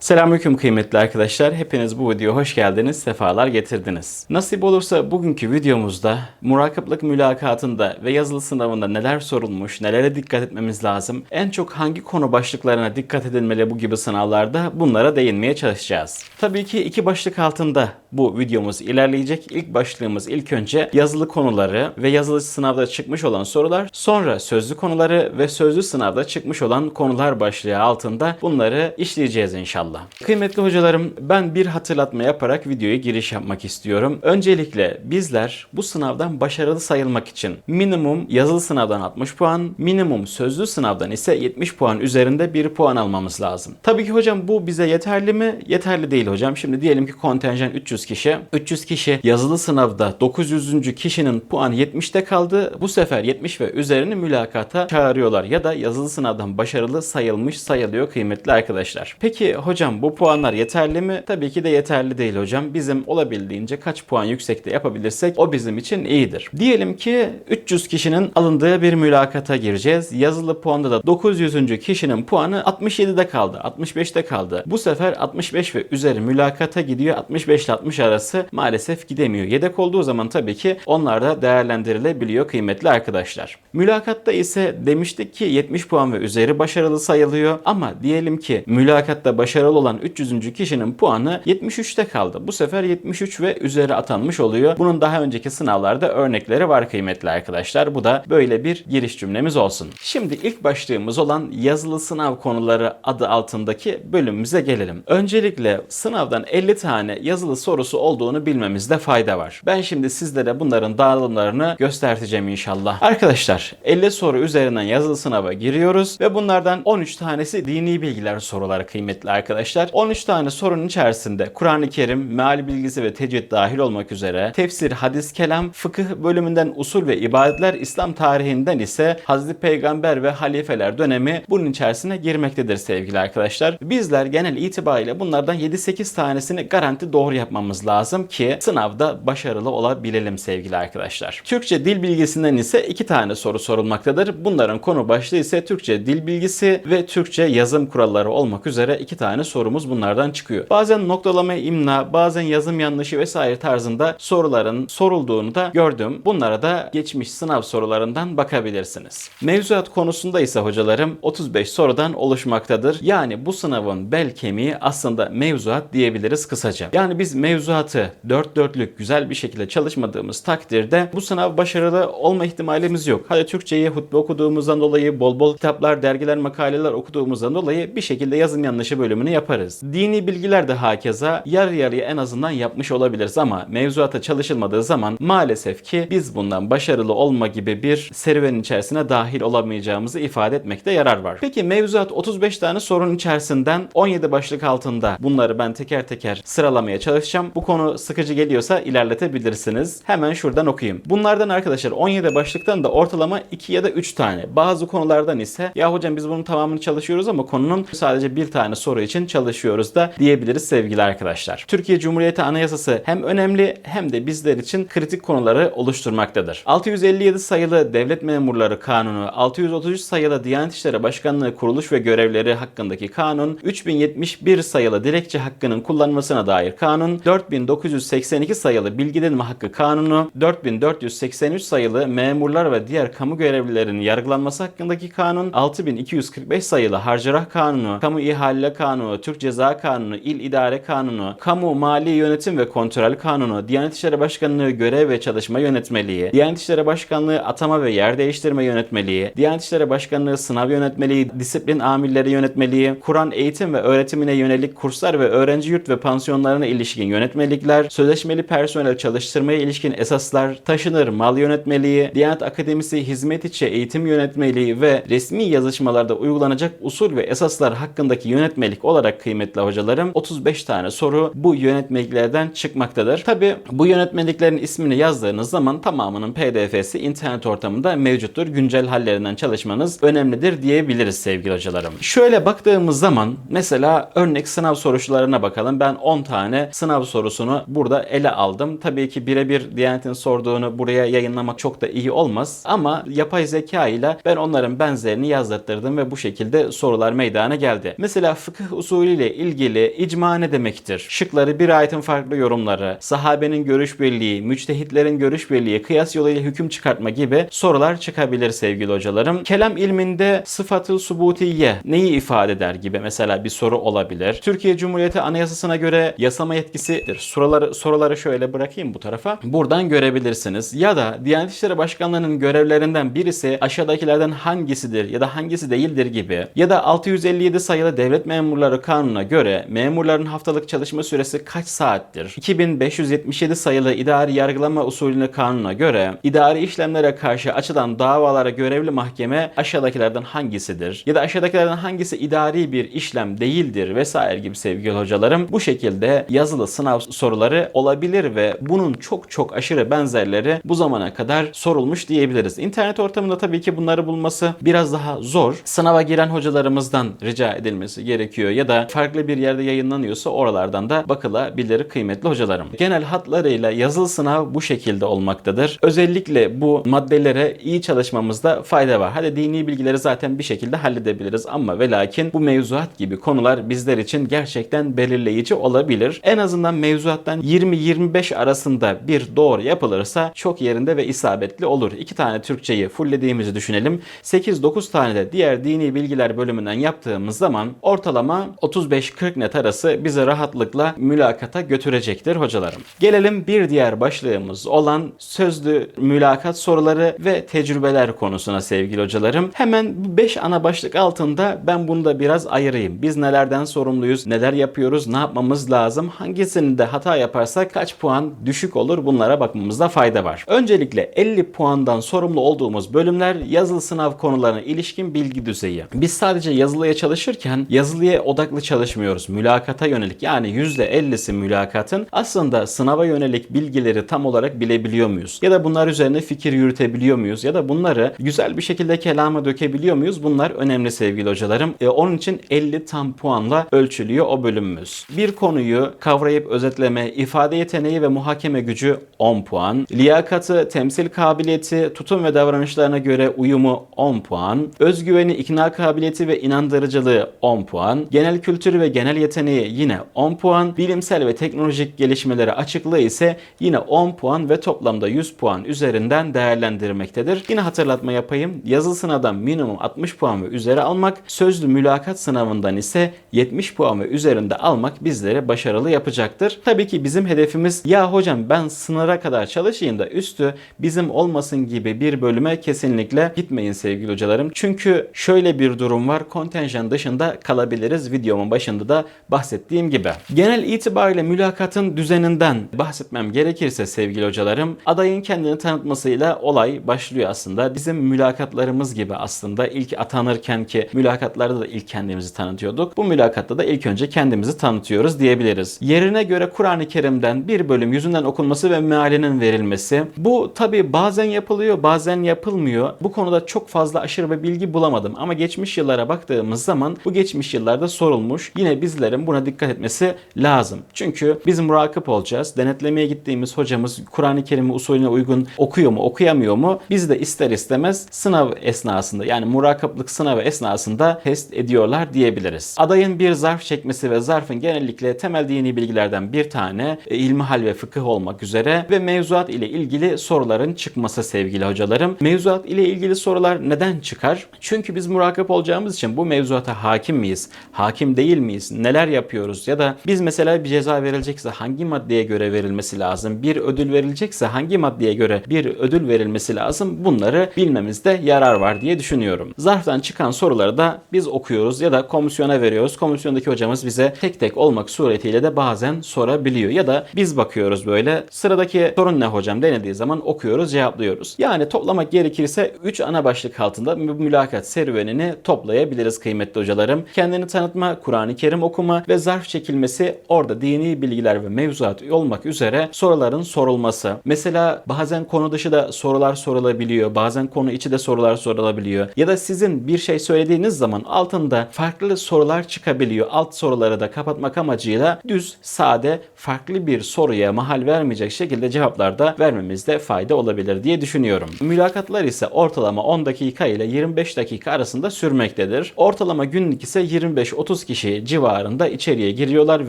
Selamünaleyküm kıymetli arkadaşlar. Hepiniz bu videoya hoş geldiniz, sefalar getirdiniz. Nasip olursa bugünkü videomuzda murakaplık mülakatında ve yazılı sınavında neler sorulmuş, nelere dikkat etmemiz lazım, en çok hangi konu başlıklarına dikkat edilmeli bu gibi sınavlarda bunlara değinmeye çalışacağız. Tabii ki iki başlık altında bu videomuz ilerleyecek. İlk başlığımız ilk önce yazılı konuları ve yazılı sınavda çıkmış olan sorular, sonra sözlü konuları ve sözlü sınavda çıkmış olan konular başlığı altında bunları işleyeceğiz inşallah. Kıymetli hocalarım ben bir hatırlatma yaparak videoya giriş yapmak istiyorum. Öncelikle bizler bu sınavdan başarılı sayılmak için minimum yazılı sınavdan 60 puan, minimum sözlü sınavdan ise 70 puan üzerinde bir puan almamız lazım. Tabii ki hocam bu bize yeterli mi? Yeterli değil hocam. Şimdi diyelim ki kontenjan 300 kişi. 300 kişi yazılı sınavda 900. kişinin puanı 70'te kaldı. Bu sefer 70 ve üzerini mülakata çağırıyorlar ya da yazılı sınavdan başarılı sayılmış sayılıyor kıymetli arkadaşlar. Peki hocam bu puanlar yeterli mi? Tabii ki de yeterli değil hocam. Bizim olabildiğince kaç puan yüksekte yapabilirsek o bizim için iyidir. Diyelim ki 300 kişinin alındığı bir mülakata gireceğiz. Yazılı puanda da 900. kişinin puanı 67'de kaldı. 65'te kaldı. Bu sefer 65 ve üzeri mülakata gidiyor. 65 ile 60 arası maalesef gidemiyor. Yedek olduğu zaman tabii ki onlar da değerlendirilebiliyor kıymetli arkadaşlar. Mülakatta ise demiştik ki 70 puan ve üzeri başarılı sayılıyor ama diyelim ki mülakatta başarılı olan 300. kişinin puanı 73'te kaldı. Bu sefer 73 ve üzeri atanmış oluyor. Bunun daha önceki sınavlarda örnekleri var kıymetli arkadaşlar. Bu da böyle bir giriş cümlemiz olsun. Şimdi ilk başlığımız olan yazılı sınav konuları adı altındaki bölümümüze gelelim. Öncelikle sınavdan 50 tane yazılı sorusu olduğunu bilmemizde fayda var. Ben şimdi sizlere bunların dağılımlarını göstereceğim inşallah. Arkadaşlar 50 soru üzerinden yazılı sınava giriyoruz ve bunlardan 13 tanesi dini bilgiler soruları kıymetli arkadaşlar. 13 tane sorunun içerisinde Kur'an-ı Kerim, meal bilgisi ve tecvid dahil olmak üzere tefsir, hadis, kelam, fıkıh bölümünden usul ve ibadetler, İslam tarihinden ise Hazreti Peygamber ve halifeler dönemi bunun içerisine girmektedir sevgili arkadaşlar. Bizler genel itibariyle bunlardan 7-8 tanesini garanti doğru yapmamız lazım ki sınavda başarılı olabilelim sevgili arkadaşlar. Türkçe dil bilgisinden ise 2 tane soru sorulmaktadır. Bunların konu başlığı ise Türkçe dil bilgisi ve Türkçe yazım kuralları olmak üzere 2 tane sorumuz bunlardan çıkıyor. Bazen noktalama imla, bazen yazım yanlışı vesaire tarzında soruların sorulduğunu da gördüm. Bunlara da geçmiş sınav sorularından bakabilirsiniz. Mevzuat konusunda ise hocalarım 35 sorudan oluşmaktadır. Yani bu sınavın bel kemiği aslında mevzuat diyebiliriz kısaca. Yani biz mevzuatı dört dörtlük güzel bir şekilde çalışmadığımız takdirde bu sınav başarılı olma ihtimalimiz yok. Hadi Türkçeyi hutbe okuduğumuzdan dolayı bol bol kitaplar, dergiler, makaleler okuduğumuzdan dolayı bir şekilde yazım yanlışı bölümünü yaparız. Dini bilgiler de hakeza yarı yarıya en azından yapmış olabiliriz ama mevzuata çalışılmadığı zaman maalesef ki biz bundan başarılı olma gibi bir serüvenin içerisine dahil olamayacağımızı ifade etmekte yarar var. Peki mevzuat 35 tane sorun içerisinden 17 başlık altında bunları ben teker teker sıralamaya çalışacağım. Bu konu sıkıcı geliyorsa ilerletebilirsiniz. Hemen şuradan okuyayım. Bunlardan arkadaşlar 17 başlıktan da ortalama 2 ya da 3 tane. Bazı konulardan ise ya hocam biz bunun tamamını çalışıyoruz ama konunun sadece bir tane soru için çalışıyoruz da diyebiliriz sevgili arkadaşlar. Türkiye Cumhuriyeti Anayasası hem önemli hem de bizler için kritik konuları oluşturmaktadır. 657 sayılı Devlet Memurları Kanunu, 633 sayılı Diyanet İşleri Başkanlığı kuruluş ve görevleri hakkındaki kanun, 3071 sayılı dilekçe hakkının kullanmasına dair kanun, 4982 sayılı bilgi edinme hakkı kanunu, 4483 sayılı memurlar ve diğer kamu görevlilerinin yargılanması hakkındaki kanun, 6245 sayılı harcırah kanunu, kamu ihale kanunu, Türk Ceza Kanunu, İl İdare Kanunu, Kamu Mali Yönetim ve Kontrol Kanunu, Diyanet İşleri Başkanlığı Görev ve Çalışma Yönetmeliği, Diyanet İşleri Başkanlığı Atama ve Yer Değiştirme Yönetmeliği, Diyanet İşleri Başkanlığı Sınav Yönetmeliği, Disiplin Amirleri Yönetmeliği, Kur'an eğitim ve öğretimine yönelik kurslar ve öğrenci yurt ve pansiyonlarına ilişkin yönetmelikler, sözleşmeli personel çalıştırmaya ilişkin esaslar, taşınır mal yönetmeliği, Diyanet Akademisi Hizmet içi eğitim yönetmeliği ve resmi yazışmalarda uygulanacak usul ve esaslar hakkındaki yönetmelik olarak kıymetli hocalarım 35 tane soru bu yönetmeliklerden çıkmaktadır. Tabi bu yönetmeliklerin ismini yazdığınız zaman tamamının pdf'si internet ortamında mevcuttur. Güncel hallerinden çalışmanız önemlidir diyebiliriz sevgili hocalarım. Şöyle baktığımız zaman mesela örnek sınav sorularına bakalım. Ben 10 tane sınav sorusunu burada ele aldım. Tabii ki birebir Diyanet'in sorduğunu buraya yayınlamak çok da iyi olmaz ama yapay zeka ile ben onların benzerini yazdırttırdım ve bu şekilde sorular meydana geldi. Mesela fıkıh usulüyle ilgili icma ne demektir? Şıkları bir ayetin farklı yorumları, sahabenin görüş birliği, müçtehitlerin görüş birliği, kıyas yoluyla hüküm çıkartma gibi sorular çıkabilir sevgili hocalarım. Kelam ilminde sıfatı subutiye neyi ifade eder gibi mesela bir soru olabilir. Türkiye Cumhuriyeti Anayasası'na göre yasama yetkisidir. Soruları, soruları şöyle bırakayım bu tarafa. Buradan görebilirsiniz. Ya da Diyanet İşleri Başkanlığı'nın görevlerinden birisi aşağıdakilerden hangisidir ya da hangisi değildir gibi. Ya da 657 sayılı Devlet Memurları Kanunu'na göre memurların haftalık çalışma süresi kaç saattir? 2577 sayılı İdari Yargılama Usulüne Kanunu'na göre idari işlemlere karşı açılan davalara görevli mahkeme aşağıdakilerden hangisidir? Ya da aşağıdakilerden hangisi idari bir işlem değildir vesaire gibi sevgili hocalarım. Bu şekilde yazılı sınav soruları olabilir ve bunun çok çok aşırı benzerleri bu zamana kadar sorulmuş diyebiliriz. İnternet ortamında tabii ki bunları bulması biraz daha zor. Sınava giren hocalarımızdan rica edilmesi gerekiyor ya da farklı bir yerde yayınlanıyorsa oralardan da bakılabilir kıymetli hocalarım. Genel hatlarıyla yazılı sınav bu şekilde olmaktadır. Özellikle bu maddelere iyi çalışmamızda fayda var. Hadi dini bilgileri zaten bir şekilde halledebiliriz ama ve lakin bu mevzuat gibi konular bizler için gerçekten belirleyici olabilir. En azından mevzuattan 20-25 arasında bir doğru yapılırsa çok yerinde ve isabetli olur. İki tane Türkçeyi fulllediğimizi düşünelim. 8-9 tane de diğer dini bilgiler bölümünden yaptığımız zaman ortalama 35-40 net arası bizi rahatlıkla mülakata götürecektir hocalarım. Gelelim bir diğer başlığımız olan sözlü mülakat soruları ve tecrübeler konusuna sevgili hocalarım. Hemen bu 5 ana başlık altında ben bunu da biraz ayırayım. Biz nelerden sorumluyuz, neler yapıyoruz, ne yapmamız lazım, hangisinde hata yaparsak kaç puan düşük olur bunlara bakmamızda fayda var. Öncelikle 50 puandan sorumlu olduğumuz bölümler yazılı sınav konularına ilişkin bilgi düzeyi. Biz sadece yazılıya çalışırken yazılıya odaklı çalışmıyoruz. Mülakata yönelik yani %50'si mülakatın aslında sınava yönelik bilgileri tam olarak bilebiliyor muyuz? Ya da bunlar üzerine fikir yürütebiliyor muyuz? Ya da bunları güzel bir şekilde kelama dökebiliyor muyuz? Bunlar önemli sevgili hocalarım. E, onun için 50 tam puanla ölçülüyor o bölümümüz. Bir konuyu kavrayıp özetleme, ifade yeteneği ve muhakeme gücü 10 puan. Liyakatı, temsil kabiliyeti, tutum ve davranışlarına göre uyumu 10 puan. Özgüveni, ikna kabiliyeti ve inandırıcılığı 10 puan. Genel kültürü ve genel yeteneği yine 10 puan. Bilimsel ve teknolojik gelişmeleri açıklığı ise yine 10 puan ve toplamda 100 puan üzerinden değerlendirmektedir. Yine hatırlatma yapayım. Yazılı sınavdan minimum 60 puan ve üzeri almak, sözlü mülakat sınavından ise 70 puan ve üzerinde almak bizleri başarılı yapacaktır. Tabii ki bizim hedefimiz ya hocam ben sınıra kadar çalışayım da üstü bizim olmasın gibi bir bölüme kesinlikle gitmeyin sevgili hocalarım. Çünkü şöyle bir durum var. Kontenjan dışında kalabiliriz. Videomun başında da bahsettiğim gibi. Genel itibariyle mülakatın düzeninden bahsetmem gerekirse sevgili hocalarım adayın kendini tanıtmasıyla olay başlıyor aslında. Bizim mülakatlarımız gibi aslında ilk atanırken ki mülakatlarda da ilk kendimizi tanıtıyorduk. Bu mülakatta da ilk önce kendimizi tanıtıyoruz diyebiliriz. Yerine göre Kur'an-ı Kerim'den bir bölüm yüzünden okunması ve mealinin verilmesi. Bu tabi bazen yapılıyor bazen yapılmıyor. Bu konuda çok fazla aşırı bir bilgi bulamadım ama geçmiş yıllara baktığımız zaman bu geçmiş yıllarda sorulmuş. Yine bizlerin buna dikkat etmesi lazım. Çünkü biz murakip olacağız. Denetlemeye gittiğimiz hocamız Kur'an-ı Kerim'i usulüne uygun okuyor mu okuyamıyor mu? Biz de ister istemez sınav esnasında yani murakiplik sınavı esnasında test ediyorlar diyebiliriz. Adayın bir zarf çekmesi ve zarfın genellikle temel dini bilgilerden bir tane e, ilmihal ve fıkıh olmak üzere ve mevzuat ile ilgili soruların çıkması sevgili hocalarım. Mevzuat ile ilgili sorular neden çıkar? Çünkü biz murakip olacağımız için bu mevzuata hakim miyiz? Hakim değil miyiz? Neler yapıyoruz? Ya da biz mesela bir ceza verilecekse hangi maddeye göre verilmesi lazım? Bir ödül verilecekse hangi maddeye göre bir ödül verilmesi lazım? Bunları bilmemizde yarar var diye düşünüyorum. Zarftan çıkan soruları da biz okuyoruz ya da komisyona veriyoruz. Komisyondaki hocamız bize tek tek olmak suretiyle de bazen sorabiliyor. Ya da biz bakıyoruz böyle sıradaki sorun ne hocam denediği zaman okuyoruz cevaplıyoruz. Yani toplamak gerekirse 3 ana başlık altında mülakat serüvenini toplayabiliriz kıymetli hocalarım. Kendini tanıtma, Kur'an-ı Kerim okuma ve zarf çekilmesi orada dini bilgiler ve mevzuat olmak üzere soruların sorulması. Mesela bazen konu dışı da sorular sorulabiliyor. Bazen konu içi de sorular sorulabiliyor. Ya da sizin bir şey söylediğiniz zaman altında farklı sorular çıkabiliyor. Alt soruları da kapatmak amacıyla düz, sade farklı bir soruya mahal vermeyecek şekilde cevaplarda vermemizde fayda olabilir diye düşünüyorum. Mülakatlar ise ortalama 10 dakika ile 25 dakika arasında sürmektedir. Ortalama günlük ise 25-30 kişi civarında içeriye giriyorlar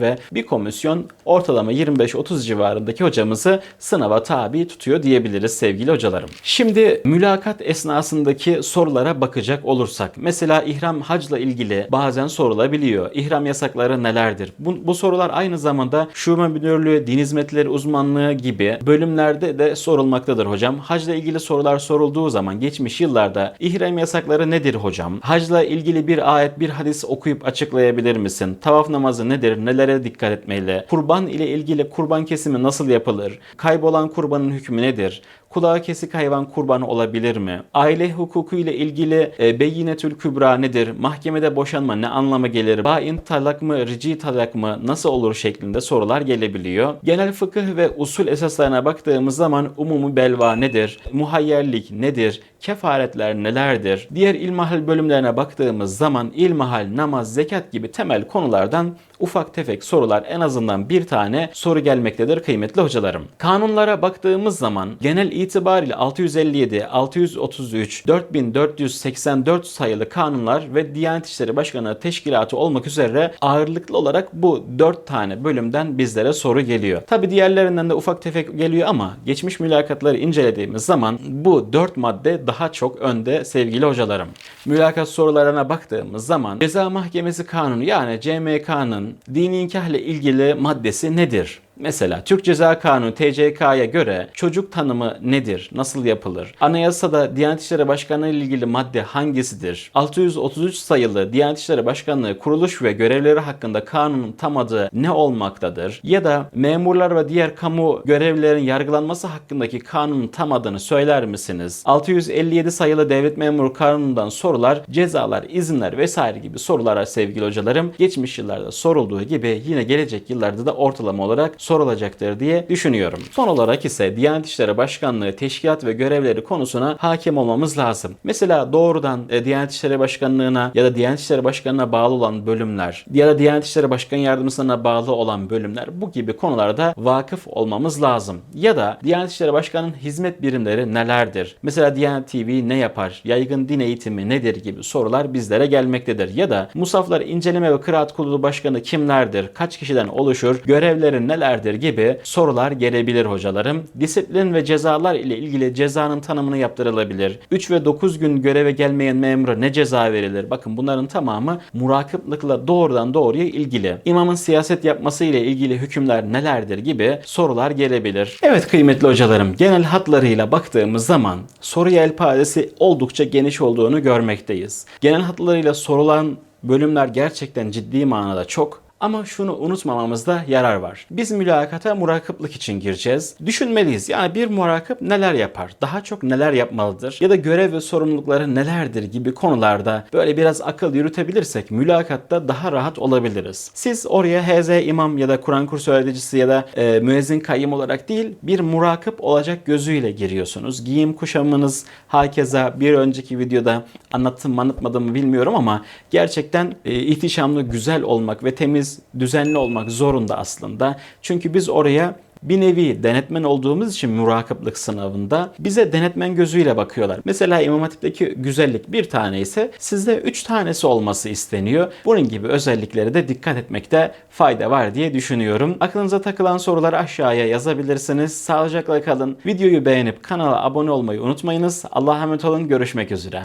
ve bir komisyon ortalama 25-30 civarındaki hocamızı sınava tabi tutuyor diyebiliriz sevgili hocalarım. Şimdi mülakat esnasındaki sorulara bakacak olursak mesela ihram hacla ilgili bazen sorulabiliyor. İhram yasakları nelerdir? Bu, bu sorular aynı zamanda şube müdürlüğü, din hizmetleri uzmanlığı gibi bölümlerde de sorulmaktadır hocam. Hacla ilgili sorular sorulduğu zaman geçmiş yıllarda ihram yasakları nedir hocam? Hacla ilgili bir ayet, bir hadis okuyup açıklayabilir misin? Tavaf namazı nedir? Nelere dikkat etmeli? Kurban ile ilgili kurban kesimi nasıl yapılır? Kaybolan kurbanın hükmü nedir? Kulağı kesik hayvan kurbanı olabilir mi? Aile hukuku ile ilgili e, beyinetül kübra nedir? Mahkemede boşanma ne anlama gelir? Bain talak mı, rici talak mı nasıl olur şeklinde sorular gelebiliyor. Genel fıkıh ve usul esaslarına baktığımız zaman umumu belva nedir? Muhayyerlik nedir? Kefaretler nelerdir? Diğer ilmahal bölümlerine baktığımız zaman ilmahal, namaz, zekat gibi temel konulardan ufak tefek sorular en azından bir tane soru gelmektedir kıymetli hocalarım. Kanunlara baktığımız zaman genel itibariyle 657, 633, 4484 sayılı kanunlar ve Diyanet İşleri Başkanı Teşkilatı olmak üzere ağırlıklı olarak bu 4 tane bölümden bizlere soru geliyor. Tabi diğerlerinden de ufak tefek geliyor ama geçmiş mülakatları incelediğimiz zaman bu 4 madde daha çok önde sevgili hocalarım. Mülakat sorularına baktığımız zaman Ceza Mahkemesi Kanunu yani CMK'nın dini nikah ile ilgili maddesi nedir? Mesela Türk Ceza Kanunu TCK'ya göre çocuk tanımı nedir? Nasıl yapılır? Anayasada Diyanet İşleri Başkanlığı ile ilgili madde hangisidir? 633 sayılı Diyanet İşleri Başkanlığı kuruluş ve görevleri hakkında kanunun tam adı ne olmaktadır? Ya da memurlar ve diğer kamu görevlilerin yargılanması hakkındaki kanunun tam adını söyler misiniz? 657 sayılı Devlet Memuru Kanunu'ndan sorular, cezalar, izinler vesaire gibi sorulara sevgili hocalarım geçmiş yıllarda sorulduğu gibi yine gelecek yıllarda da ortalama olarak sorulacaktır diye düşünüyorum. Son olarak ise Diyanet İşleri Başkanlığı teşkilat ve görevleri konusuna hakim olmamız lazım. Mesela doğrudan e, Diyanet İşleri Başkanlığı'na ya da Diyanet İşleri Başkanlığı'na bağlı olan bölümler ya da Diyanet İşleri Başkan Yardımcısına bağlı olan bölümler bu gibi konularda vakıf olmamız lazım. Ya da Diyanet İşleri Başkanı'nın hizmet birimleri nelerdir? Mesela Diyanet TV ne yapar? Yaygın din eğitimi nedir gibi sorular bizlere gelmektedir. Ya da Musaflar İnceleme ve Kıraat Kurulu Başkanı kimlerdir? Kaç kişiden oluşur? Görevleri nelerdir gibi sorular gelebilir hocalarım. Disiplin ve cezalar ile ilgili cezanın tanımını yaptırılabilir. 3 ve 9 gün göreve gelmeyen memura ne ceza verilir? Bakın bunların tamamı murakiplikle doğrudan doğruya ilgili. İmamın siyaset yapması ile ilgili hükümler nelerdir gibi sorular gelebilir. Evet kıymetli hocalarım genel hatlarıyla baktığımız zaman soru yelpazesi oldukça geniş olduğunu görmekteyiz. Genel hatlarıyla sorulan bölümler gerçekten ciddi manada çok ama şunu unutmamamızda yarar var. Biz mülakata murakiplik için gireceğiz. Düşünmeliyiz. Yani bir murakip neler yapar? Daha çok neler yapmalıdır? Ya da görev ve sorumlulukları nelerdir gibi konularda böyle biraz akıl yürütebilirsek mülakatta daha rahat olabiliriz. Siz oraya HZ imam ya da Kur'an kursu öğreticisi ya da e, müezzin kayyım olarak değil bir murakip olacak gözüyle giriyorsunuz. Giyim kuşamınız hakeza bir önceki videoda anlattım mı bilmiyorum ama gerçekten e, ihtişamlı güzel olmak ve temiz düzenli olmak zorunda aslında. Çünkü biz oraya bir nevi denetmen olduğumuz için murakiplik sınavında bize denetmen gözüyle bakıyorlar. Mesela İmam Hatip'teki güzellik bir tane ise sizde üç tanesi olması isteniyor. Bunun gibi özelliklere de dikkat etmekte fayda var diye düşünüyorum. Aklınıza takılan soruları aşağıya yazabilirsiniz. Sağlıcakla kalın. Videoyu beğenip kanala abone olmayı unutmayınız. Allah'a emanet olun. Görüşmek üzere.